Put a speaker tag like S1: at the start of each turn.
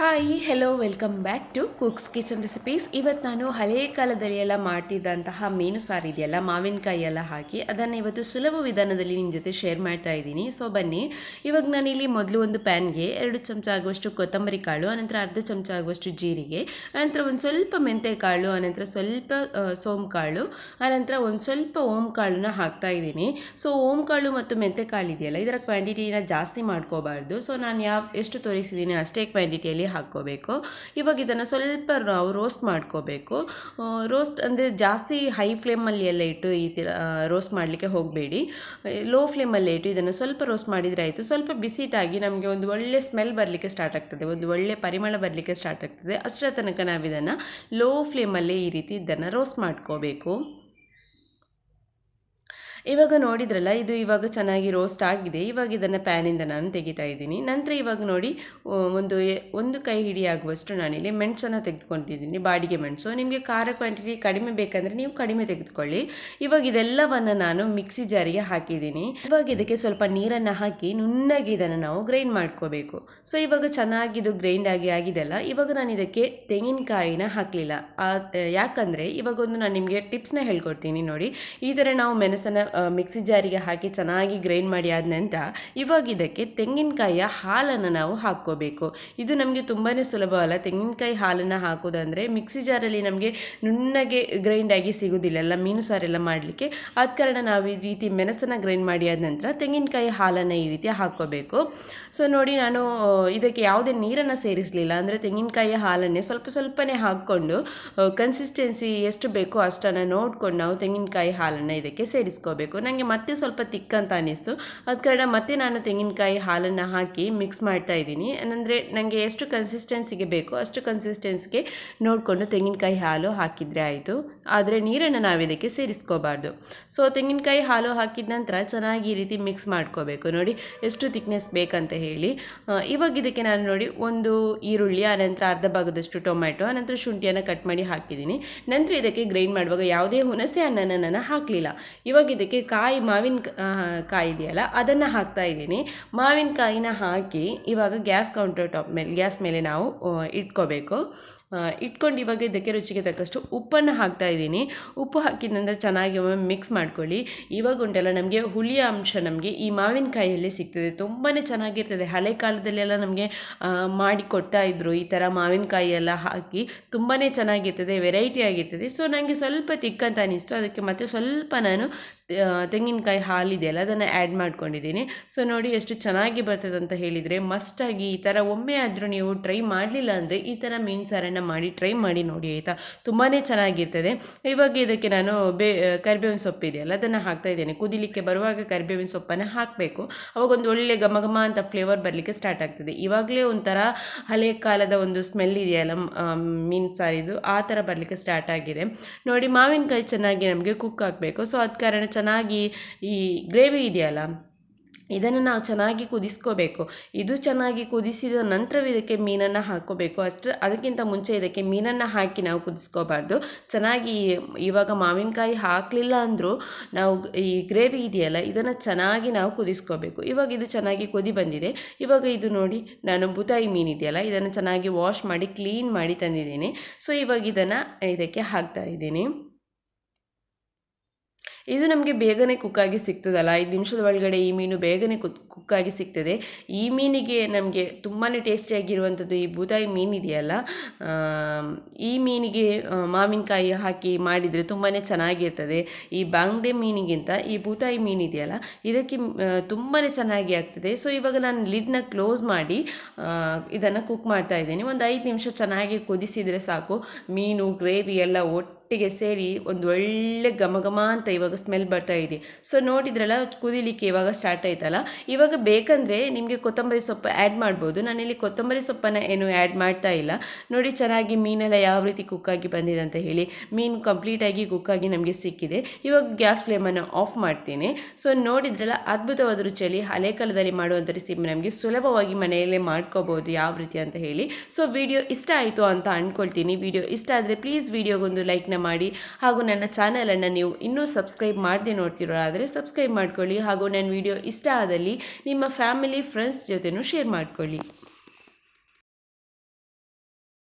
S1: Hi hello welcome back to cook's kitchen recipes ಇವತ್ತು ನಾನು ಹಳೆಯ ಕಾಲದಲ್ಲಿ ಎಲ್ಲ ಮಾಡ್ತಿದ್ದಂತಹ ಮೀನು ಸಾರು ಇದೆಯಲ್ಲ, ಮಾವಿನಕಾಯಿ ಎಲ್ಲ ಹಾಕಿ ಅದನ್ನು ಇವತ್ತು ಸುಲಭ ವಿಧಾನದಲ್ಲಿ ನಿಮ್ಮ ಜೊತೆ ಶೇರ್ ಮಾಡ್ತಾ ಇದ್ದೀನಿ. ಸೊ ಬನ್ನಿ. ಇವಾಗ ನಾನಿಲ್ಲಿ ಮೊದಲು ಒಂದು ಪ್ಯಾನ್ಗೆ ಎರಡು ಚಮಚ ಆಗುವಷ್ಟು ಕೊತ್ತಂಬರಿ ಕಾಳು, ಆನಂತರ ಅರ್ಧ ಚಮಚ ಆಗುವಷ್ಟು ಜೀರಿಗೆ, ಆನಂತರ ಒಂದು ಸ್ವಲ್ಪ ಮೆಂತೆ ಕಾಳು, ಆನಂತರ ಸ್ವಲ್ಪ ಸೋಮ್ ಕಾಳು, ಆನಂತರ ಒಂದು ಸ್ವಲ್ಪ ಓಂ ಕಾಳನ್ನ ಹಾಕ್ತಾ ಇದ್ದೀನಿ. ಸೊ ಓಂ ಕಾಳು ಮತ್ತು ಮೆಂತೆ ಕಾಳು ಇದೆಯಲ್ಲ, ಇದರ ಕ್ವಾಂಟಿಟಿನ ಜಾಸ್ತಿ ಮಾಡ್ಕೋಬಾರ್ದು. ಸೊ ನಾನು ಯಾವ, ಎಷ್ಟು ತೋರಿಸಿದ್ದೀನಿ ಅಷ್ಟೇ ಕ್ವಾಂಟಿಟಿಯಲ್ಲಿ ಹಾಕ್ಕೋಬೇಕು. ಇವಾಗ ಇದನ್ನು ಸ್ವಲ್ಪ ರೋಸ್ಟ್ ಮಾಡ್ಕೋಬೇಕು. ರೋಸ್ಟ್ ಅಂದರೆ ಜಾಸ್ತಿ ಹೈ ಫ್ಲೇಮಲ್ಲಿ ಎಲ್ಲ ಇಟ್ಟು ಈ ಥರ ರೋಸ್ಟ್ ಮಾಡಲಿಕ್ಕೆ ಹೋಗಬೇಡಿ. ಲೋ ಫ್ಲೇಮಲ್ಲೇ ಇಟ್ಟು ಇದನ್ನು ಸ್ವಲ್ಪ ರೋಸ್ಟ್ ಮಾಡಿದರೆ ಆಯಿತು. ಸ್ವಲ್ಪ ಬಿಸಿದಾಗಿ ನಮಗೆ ಒಂದು ಒಳ್ಳೆ ಸ್ಮೆಲ್ ಬರಲಿಕ್ಕೆ ಸ್ಟಾರ್ಟ್ ಆಗ್ತದೆ. ಒಂದು ಒಳ್ಳೆ ಪರಿಮಳ ಬರಲಿಕ್ಕೆ ಸ್ಟಾರ್ಟ್ ಆಗ್ತದೆ. ಅಷ್ಟರ ತನಕ ನಾವು ಇದನ್ನು ಲೋ ಫ್ಲೇಮಲ್ಲೇ ಈ ರೀತಿ ಇದನ್ನು ರೋಸ್ಟ್ ಮಾಡ್ಕೋಬೇಕು. ಇವಾಗ ನೋಡಿದ್ರಲ್ಲ, ಇದು ಇವಾಗ ಚೆನ್ನಾಗಿ ರೋಸ್ಟ್ ಆಗಿದೆ. ಇವಾಗ ಇದನ್ನು ಪ್ಯಾನಿಂದ ನಾನು ತೆಗಿತಾ ಇದ್ದೀನಿ. ನಂತರ ಇವಾಗ ನೋಡಿ ಒಂದು ಒಂದು ಕೈ ಹಿಡಿ ಆಗುವಷ್ಟು ನಾನಿಲ್ಲಿ ಮೆಣಸನ್ನು ತೆಗೆದುಕೊಂಡಿದ್ದೀನಿ, ಬಾಡಿಗೆ ಮೆಣಸು. ನಿಮಗೆ ಖಾರ ಕ್ವಾಂಟಿಟಿ ಕಡಿಮೆ ಬೇಕಂದರೆ ನೀವು ಕಡಿಮೆ ತೆಗೆದುಕೊಳ್ಳಿ. ಇವಾಗ ಇದೆಲ್ಲವನ್ನು ನಾನು ಮಿಕ್ಸಿ ಜಾರಿಗೆ ಹಾಕಿದ್ದೀನಿ. ಇವಾಗ ಇದಕ್ಕೆ ಸ್ವಲ್ಪ ನೀರನ್ನು ಹಾಕಿ ನುಣ್ಣಗೆ ಇದನ್ನು ನಾವು ಗ್ರೈಂಡ್ ಮಾಡ್ಕೋಬೇಕು. ಸೊ ಇವಾಗ ಚೆನ್ನಾಗಿ ಇದು ಗ್ರೈಂಡ್ ಆಗಿ ಆಗಿದೆಲ್ಲ, ಇವಾಗ ನಾನು ಇದಕ್ಕೆ ತೆಂಗಿನಕಾಯಿನ ಹಾಕಲಿಲ್ಲ. ಯಾಕಂದರೆ ಇವಾಗ ಒಂದು ನಾನು ನಿಮಗೆ ಟಿಪ್ಸ್ನ ಹೇಳ್ಕೊಡ್ತೀನಿ ನೋಡಿ. ಈ ಥರ ನಾವು ಮೆಣಸನ್ನು ಮಿಕ್ಸಿ ಜಾರಿಗೆ ಹಾಕಿ ಚೆನ್ನಾಗಿ ಗ್ರೈಂಡ್ ಮಾಡಿ ಆದ ನಂತರ ಇವಾಗ ಇದಕ್ಕೆ ತೆಂಗಿನಕಾಯಿಯ ಹಾಲನ್ನು ನಾವು ಹಾಕ್ಕೋಬೇಕು. ಇದು ನಮಗೆ ತುಂಬಾ ಸುಲಭವಲ್ಲ ತೆಂಗಿನಕಾಯಿ ಹಾಲನ್ನು ಹಾಕೋದಂದರೆ ಮಿಕ್ಸಿ ಜಾರಲ್ಲಿ ನಮಗೆ ನುಣ್ಣಗೆ ಗ್ರೈಂಡ್ ಆಗಿ ಸಿಗೋದಿಲ್ಲ. ಎಲ್ಲ ಮೀನು ಸಾರೆಲ್ಲ ಮಾಡಲಿಕ್ಕೆ. ಆದ ಕಾರಣ ನಾವು ಈ ರೀತಿ ಮೆಣಸನ್ನು ಗ್ರೈಂಡ್ ಮಾಡಿ ಆದ ನಂತರ ತೆಂಗಿನಕಾಯಿ ಹಾಲನ್ನು ಈ ರೀತಿ ಹಾಕ್ಕೋಬೇಕು. ಸೊ ನೋಡಿ ನಾನು ಇದಕ್ಕೆ ಯಾವುದೇ ನೀರನ್ನು ಸೇರಿಸಲಿಲ್ಲ. ಅಂದರೆ ತೆಂಗಿನಕಾಯಿ ಹಾಲನ್ನೇ ಸ್ವಲ್ಪ ಸ್ವಲ್ಪನೇ ಹಾಕ್ಕೊಂಡು ಕನ್ಸಿಸ್ಟೆನ್ಸಿ ಎಷ್ಟು ಬೇಕೋ ಅಷ್ಟನ್ನು ನೋಡ್ಕೊಂಡು ನಾವು ತೆಂಗಿನಕಾಯಿ ಹಾಲನ್ನು ಇದಕ್ಕೆ ಸೇರಿಸ್ಕೋಬೇಕು. ಹಾಕೋಬೇಕು ನನಗೆ ಮತ್ತೆ ಸ್ವಲ್ಪ ತಿಕ್ಕಂತ ಅನ್ನಿಸ್ತು ಅದ ಕಾರಣ ಮತ್ತೆ ನಾನು ತೆಂಗಿನಕಾಯಿ ಹಾಲನ್ನು ಹಾಕಿ ಮಿಕ್ಸ್ ಮಾಡ್ತಾ ಇದ್ದೀನಿ. ಅಂದರೆ ನನಗೆ ಎಷ್ಟು ಕನ್ಸಿಸ್ಟೆನ್ಸಿಗೆ ಬೇಕು ಅಷ್ಟು ಕನ್ಸಿಸ್ಟೆನ್ಸಿಗೆ ನೋಡಿಕೊಂಡು ತೆಂಗಿನಕಾಯಿ ಹಾಲು ಹಾಕಿದರೆ ಆಯಿತು. ಆದರೆ ನೀರನ್ನು ನಾವು ಇದಕ್ಕೆ ಸೇರಿಸ್ಕೋಬಾರ್ದು. ಸೊ ತೆಂಗಿನಕಾಯಿ ಹಾಲು ಹಾಕಿದ ನಂತರ ಚೆನ್ನಾಗಿ ಈ ರೀತಿ ಮಿಕ್ಸ್ ಮಾಡ್ಕೋಬೇಕು. ನೋಡಿ, ಎಷ್ಟು ತಿಕ್ನೆಸ್ ಬೇಕಂತ ಹೇಳಿ. ಇವಾಗ ಇದಕ್ಕೆ ನಾನು ನೋಡಿ ಒಂದು ಈರುಳ್ಳಿ, ಆನಂತರ ಅರ್ಧ ಭಾಗದಷ್ಟು ಟೊಮ್ಯಾಟೊ, ಆನಂತರ ಶುಂಠಿಯನ್ನು ಕಟ್ ಮಾಡಿ ಹಾಕಿದ್ದೀನಿ. ನಂತರ ಇದಕ್ಕೆ ಗ್ರೈಂಡ್ ಮಾಡುವಾಗ ಯಾವುದೇ ಹುಣಸೆ ಅನ್ನನ ನಾನು ಹಾಕಲಿಲ್ಲ. ಇವಾಗ ಇದಕ್ಕೆ ಇದಕ್ಕೆ ಕಾಯಿ, ಮಾವಿನ ಕಾಯಿ ಇದೆಯಲ್ಲ, ಅದನ್ನು ಹಾಕ್ತಾ ಇದ್ದೀನಿ. ಮಾವಿನಕಾಯಿನ ಹಾಕಿ ಇವಾಗ ಗ್ಯಾಸ್ ಕೌಂಟರ್ ಟಾಪ್ ಮೇಲೆ, ಗ್ಯಾಸ್ ಮೇಲೆ ನಾವು ಇಟ್ಕೋಬೇಕು. ಇಟ್ಕೊಂಡು ಇವಾಗ ಇದಕ್ಕೆ ರುಚಿಗೆ ತಕ್ಕಷ್ಟು ಉಪ್ಪನ್ನು ಹಾಕ್ತಾ ಇದ್ದೀನಿ. ಉಪ್ಪು ಹಾಕಿದ ನಂತರ ಚೆನ್ನಾಗಿ ಒಮ್ಮೆ ಮಿಕ್ಸ್ ಮಾಡ್ಕೊಳ್ಳಿ. ಇವಾಗ ಉಂಟಲ್ಲ, ನಮಗೆ ಹುಳಿಯ ಅಂಶ ನಮಗೆ ಈ ಮಾವಿನಕಾಯಿಯಲ್ಲಿ ಸಿಗ್ತದೆ. ತುಂಬಾ ಚೆನ್ನಾಗಿರ್ತದೆ. ಹಳೆ ಕಾಲದಲ್ಲೆಲ್ಲ ನಮಗೆ ಮಾಡಿ ಕೊಡ್ತಾ ಇದ್ರು ಈ ಥರ ಮಾವಿನಕಾಯಿ ಎಲ್ಲ ಹಾಕಿ. ತುಂಬಾ ಚೆನ್ನಾಗಿರ್ತದೆ ವೆರೈಟಿ ಆಗಿರ್ತದೆ. ಸೊ ನನಗೆ ಸ್ವಲ್ಪ ತಿಕ್ಕಂತ ಅನ್ನಿಸ್ತು ಅದಕ್ಕೆ ಮತ್ತೆ ಸ್ವಲ್ಪ ನಾನು ತೆಂಗಿನಕಾಯಿ ಹಾಲಿದೆಯಲ್ಲ, ಅದನ್ನು ಆ್ಯಡ್ ಮಾಡ್ಕೊಂಡಿದ್ದೀನಿ. ಸೊ ನೋಡಿ ಎಷ್ಟು ಚೆನ್ನಾಗಿ ಬರ್ತದೆ ಅಂತ ಹೇಳಿದರೆ ಮಸ್ಟಾಗಿ ಈ ಥರ ಒಮ್ಮೆ ಆದರೂ ನೀವು ಟ್ರೈ ಮಾಡಲಿಲ್ಲ ಅಂದರೆ ಈ ಥರ ಮೀನು ಸಾರನ್ನು ಮಾಡಿ ಟ್ರೈ ಮಾಡಿ ನೋಡಿ, ಆಯಿತಾ? ತುಂಬಾ ಚೆನ್ನಾಗಿರ್ತದೆ. ಇವಾಗ ಇದಕ್ಕೆ ನಾನು ಬೇ ಕರಿಬೇವಿನ ಸೊಪ್ಪು ಇದೆಯಲ್ಲ, ಅದನ್ನು ಹಾಕ್ತಾ ಇದ್ದೇನೆ. ಕುದಿಲಿಕ್ಕೆ ಬರುವಾಗ ಕರಿಬೇವಿನ ಸೊಪ್ಪನ್ನು ಹಾಕಬೇಕು. ಅವಾಗ ಒಂದು ಒಳ್ಳೆ ಘಮ ಘಮ ಅಂತ ಫ್ಲೇವರ್ ಬರಲಿಕ್ಕೆ ಸ್ಟಾರ್ಟ್ ಆಗ್ತದೆ. ಇವಾಗಲೇ ಒಂಥರ ಹಳೆಯ ಕಾಲದ ಒಂದು ಸ್ಮೆಲ್ ಇದೆಯಲ್ಲ ಮೀನು ಸಾರಿದು, ಆ ಥರ ಬರಲಿಕ್ಕೆ ಸ್ಟಾರ್ಟ್ ಆಗಿದೆ. ನೋಡಿ, ಮಾವಿನಕಾಯಿ ಚೆನ್ನಾಗಿ ನಮಗೆ ಕುಕ್ ಹಾಕಬೇಕು ಸೊ ಅದ ಕಾರಣ ಚೆನ್ನಾಗಿ ಈ ಗ್ರೇವಿ ಇದೆಯಲ್ಲ, ಇದನ್ನು ನಾವು ಚೆನ್ನಾಗಿ ಕುದಿಸ್ಕೋಬೇಕು. ಇದು ಚೆನ್ನಾಗಿ ಕುದಿಸಿದ ನಂತರ ಇದಕ್ಕೆ ಮೀನನ್ನು ಹಾಕೋಬೇಕು ಅಷ್ಟು, ಅದಕ್ಕಿಂತ ಮುಂಚೆ ಇದಕ್ಕೆ ಮೀನನ್ನು ಹಾಕಿ ನಾವು ಕುದಿಸ್ಕೋಬಾರ್ದು. ಚೆನ್ನಾಗಿ ಇವಾಗ ಮಾವಿನಕಾಯಿ ಹಾಕಲಿಲ್ಲ ಅಂದರೂ ನಾವು ಈ ಗ್ರೇವಿ ಇದೆಯಲ್ಲ, ಇದನ್ನು ಚೆನ್ನಾಗಿ ನಾವು ಕುದಿಸ್ಕೋಬೇಕು. ಇವಾಗ ಇದು ಚೆನ್ನಾಗಿ ಕುದಿ ಬಂದಿದೆ. ಇವಾಗ ಇದು ನೋಡಿ, ನಾನು ಬುತಾಯಿ ಮೀನು ಇದೆಯಲ್ಲ, ಇದನ್ನು ಚೆನ್ನಾಗಿ ವಾಶ್ ಮಾಡಿ, ಕ್ಲೀನ್ ಮಾಡಿ ತಂದಿದ್ದೀನಿ. ಸೊ, ಇವಾಗ ಇದನ್ನು ಇದಕ್ಕೆ ಹಾಕ್ತಾ ಇದ್ದೀನಿ. ಇದು ನಮಗೆ ಬೇಗನೆ ಕುಕ್ಕಾಗಿ ಸಿಗ್ತದಲ್ಲ? ಐದು ನಿಮಿಷದ ಒಳಗಡೆ ಈ ಮೀನು ಬೇಗನೆ ಕುಕ್ಕಾಗಿ ಸಿಗ್ತದೆ. ಈ ಮೀನಿಗೆ ನಮಗೆ ತುಂಬಾ ಟೇಸ್ಟಿಯಾಗಿರುವಂಥದ್ದು ಈ ಬೂತಾಯಿ ಮೀನು ಇದೆಯಲ್ಲ? ಈ ಮೀನಿಗೆ ಮಾವಿನಕಾಯಿ ಹಾಕಿ ಮಾಡಿದರೆ ತುಂಬಾ ಚೆನ್ನಾಗಿರ್ತದೆ. ಈ ಬಾಂಗ್ಡೆ ಮೀನಿಗಿಂತ ಈ ಬೂತಾಯಿ ಮೀನು ಇದೆಯಲ್ಲ, ಇದಕ್ಕೆ ತುಂಬಾ ಚೆನ್ನಾಗಿ ಆಗ್ತದೆ. ಸೊ ಇವಾಗ ನಾನು ಲಿಡ್ನ ಕ್ಲೋಸ್ ಮಾಡಿ ಇದನ್ನು ಕುಕ್ ಮಾಡ್ತಾ ಇದ್ದೀನಿ. ಒಂದು ಐದು ನಿಮಿಷ ಚೆನ್ನಾಗಿ ಕುದಿಸಿದರೆ ಸಾಕು. ಮೀನು ಗ್ರೇವಿ ಎಲ್ಲ ಒಟ್ಟು ಒಟ್ಟಿಗೆ ಸೇರಿ ಒಂದು ಒಳ್ಳೆ ಘಮ ಘಮ ಅಂತ ಇವಾಗ ಸ್ಮೆಲ್ ಬರ್ತಾ ಇದೆ. ಸೊ ನೋಡಿದ್ರಲ್ಲ, ಕುದಿಲಿಕ್ಕೆ ಇವಾಗ ಸ್ಟಾರ್ಟ್ ಆಯ್ತಲ್ಲ? ಇವಾಗ ಬೇಕಂದರೆ ನಿಮಗೆ ಕೊತ್ತಂಬರಿ ಸೊಪ್ಪು ಆ್ಯಡ್ ಮಾಡ್ಬೋದು. ನಾನಿಲ್ಲಿ ಕೊತ್ತಂಬರಿ ಸೊಪ್ಪನ್ನು ಏನು ಆ್ಯಡ್ ಮಾಡ್ತಾ ಇಲ್ಲ. ನೋಡಿ, ಚೆನ್ನಾಗಿ ಮೀನೆಲ್ಲ ಯಾವ ರೀತಿ ಕುಕ್ಕಾಗಿ ಬಂದಿದೆ ಅಂತ ಹೇಳಿ. ಮೀನು ಕಂಪ್ಲೀಟಾಗಿ ಕುಕ್ಕಾಗಿ ನಮಗೆ ಸಿಕ್ಕಿದೆ. ಇವಾಗ ಗ್ಯಾಸ್ ಫ್ಲೇಮನ್ನು ಆಫ್ ಮಾಡ್ತೀನಿ. ಸೊ ನೋಡಿದ್ರಲ್ಲ, ಅದ್ಭುತವಾದ ರುಚಿಯಲ್ಲಿ ಹಳೆ ಕಾಲದಲ್ಲಿ ಮಾಡುವಂಥ ರೆಸಿಪಿ ನಮಗೆ ಸುಲಭವಾಗಿ ಮನೆಯಲ್ಲೇ ಮಾಡ್ಕೋಬೋದು ಯಾವ ರೀತಿ ಅಂತ ಹೇಳಿ. ಸೊ ವಿಡಿಯೋ ಇಷ್ಟ ಆಯಿತು ಅಂತ ಅಂದ್ಕೊಳ್ತೀನಿ ವಿಡಿಯೋ ಇಷ್ಟ ಆದರೆ ಪ್ಲೀಸ್ ವಿಡಿಯೋಗೊಂದು ಲೈಕ್ನ ಮಾಡಿ ಹಾಗೂ ನನ್ನ ಚಾನಲನ್ನು ನೀವು ಇನ್ನೂ ಸಬ್ಸ್ಕ್ರೈಬ್ ಮಾಡದೆ ನೋಡ್ತಿರೋ ಆದರೆ ಸಬ್ಸ್ಕ್ರೈಬ್ ಮಾಡ್ಕೊಳ್ಳಿ ಹಾಗೂ ನನ್ನ ವಿಡಿಯೋ ಇಷ್ಟ ಆದಲ್ಲಿ ನಿಮ್ಮ ಫ್ಯಾಮಿಲಿ ಫ್ರೆಂಡ್ಸ್ ಜೊತೆನೂ ಶೇರ್ ಮಾಡ್ಕೊಳ್ಳಿ.